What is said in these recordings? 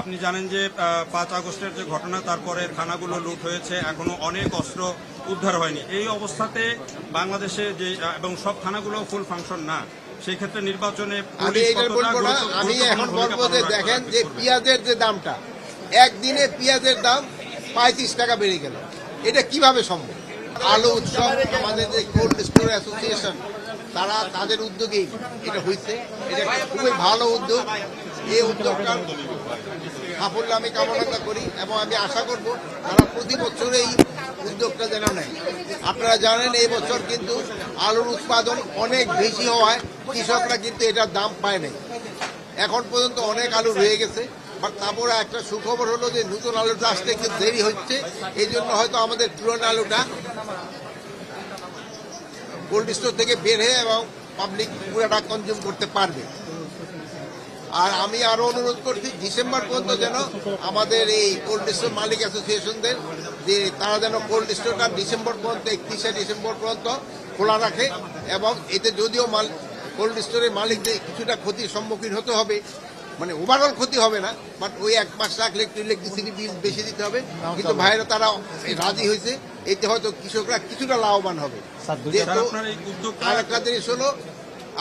আপনি জানেন যে পাঁচ আগস্টের যে ঘটনা তারপরে থানাগুলো লুট হয়েছে এখনও অনেক অস্ত্র উদ্ধার হয়নি। এই অবস্থাতে বাংলাদেশে যে এবং সব থানাগুলো ফুল ফাংশন না সেই ক্ষেত্রে নির্বাচনে আমি এখন বলব যে দেখেন যে পেঁয়াজের যে দামটা একদিনে পেঁয়াজের দাম পঁয়ত্রিশ টাকা বেড়ে গেল। এটা কীভাবে সম্ভব? আলু উৎসব আমাদের যে কোল্ড স্টোর অ্যাসোসিয়েশন তারা তাদের উদ্যোগেই এটা হয়েছে এটা খুবই ভালো উদ্যোগ। এই উদ্যোগটা সাফল্য আমি কামনা করি এবং আমি আশা করব তারা প্রতি বছর এই উদ্যোগটা যেন নেয়। আপনারা জানেন, এই বছর কিন্তু আলুর উৎপাদন অনেক বেশি হওয়ায় কৃষকরা কিন্তু এটার দাম পায় নাই। এখন পর্যন্ত অনেক আলু রয়ে গেছে, বাট তারপরে একটা সুখবর হলো যে নতুন আলুটা আসতে একটু দেরি হচ্ছে, এই জন্য হয়তো আমাদের পুরনো আলুটা কোল্ড স্টোর থেকে বের হয়ে এবং পাবলিক পুরাটা কনজিউম করতে পারবে। আর আমি আরও অনুরোধ করছি ডিসেম্বর পর্যন্ত যেন আমাদের এই কোল্ড স্টোর মালিক অ্যাসোসিয়েশনদের যে তারা যেন কোল্ড স্টোরটা ডিসেম্বর পর্যন্ত একত্রিশে ডিসেম্বর পর্যন্ত খোলা রাখে এবং এতে যদিও মাল কোল্ড স্টোরের মালিকদের কিছুটা ক্ষতির সম্মুখীন হতে হবে মানে ওভারঅল ক্ষতি হবে না বাট ওই এক মাস রাখলে একটু ইলেকট্রিসিটি বিল বেশি দিতে হবে। কিন্তু ভাইরা তারা রাজি হয়েছে এতে হয়তো কৃষকরা কিছুটা লাভবান হবে। স্যার, যেহেতু আপনার এই আরেকটা জিনিস হলো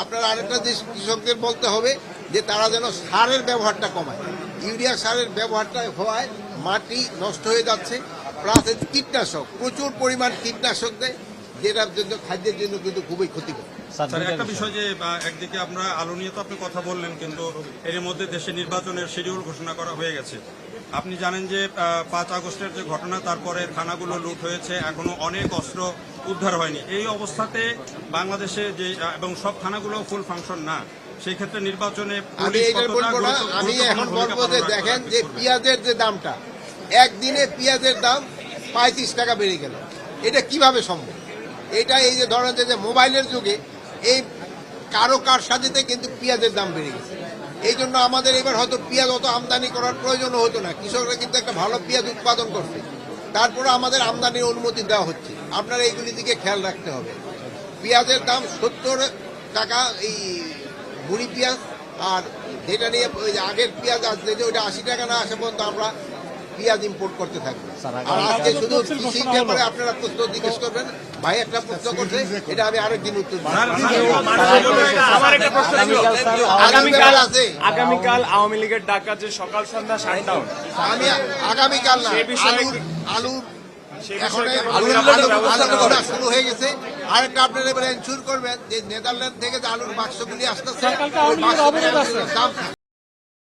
আপনার আরেকটা জিনিস কৃষকদের বলতে হবে যে তারা যেন সারের ব্যবহারটা কমায়। ইউরিয়া সারের ব্যবহারটা হওয়ায় মাটি নষ্ট হয়ে যাচ্ছে প্লাস কীটনাশক প্রচুর পরিমাণ কীটনাশক দেয় যেটার জন্য খাদ্যের জন্য কিন্তু খুবই ক্ষতিকর। স্যার একটা বিষয় যে একদিকে আমরা আলু নিয়ে তো আপনি কথা বললেন কিন্তু এর মধ্যে দেশে নির্বাচনের শিডিউল ঘোষণা করা হয়ে গেছে। আপনি জানেন যে আহ, পাঁচ আগস্টের যে ঘটনা তারপরে থানাগুলো লুট হয়েছে এখনও অনেক অস্ত্র উদ্ধার হয়নি। এই অবস্থাতে বাংলাদেশে যে এবং সব থানাগুলো ফুল ফাংশন না। সেই ক্ষেত্রে নির্বাচনে আমি এইটা বলব না আমি এখন বলব যে দেখেন যে পেঁয়াজের যে দামটা একদিনে পেঁয়াজের দাম পঁয়ত্রিশ টাকা বেড়ে গেল। এটা কীভাবে সম্ভব? এটা এই যে ধরেন যে মোবাইলের যুগে এই কারও কার সাথে কিন্তু পেঁয়াজের দাম বেড়ে গেছে। এই জন্য আমাদের এবার হয়তো পেঁয়াজ অত আমদানি করার প্রয়োজন হতো না। কৃষকরা কিন্তু একটা ভালো পেঁয়াজ উৎপাদন করছে। তারপরে আমাদের আমদানির অনুমতি দেওয়া হচ্ছে। আপনারা এইগুলি দিকে খেয়াল রাখতে হবে। পেঁয়াজের দাম সত্তর টাকা এই বুড়ি পেঁয়াজ আর যেটা নিয়ে ওই যে আগের পেঁয়াজ আসলে যে ওইটা আশি টাকা না আসে পর্যন্ত আমরা পেঁয়াজ ইম্পোর্ট করতে থাকি। আর আজকে শুধু কৃষির ব্যাপারে আপনারা প্রশ্ন জিজ্ঞেস করবেন। ভাই একটা প্রশ্ন করছে এটা আমি আরেকদিন উত্তর আগামীকাল আছে। আগামীকাল আওয়ামী লীগের ডাকা যে সকাল সন্ধ্যা শাটডাউন আমি আগামীকাল না আলুর আলুর এখন করা শুরু হয়ে গেছে। আরেকটা আপনারা এবার এনশিওর করবেন যে নেদারল্যান্ড থেকে যে আলুর বাক্সগুলি আসতেছে ওই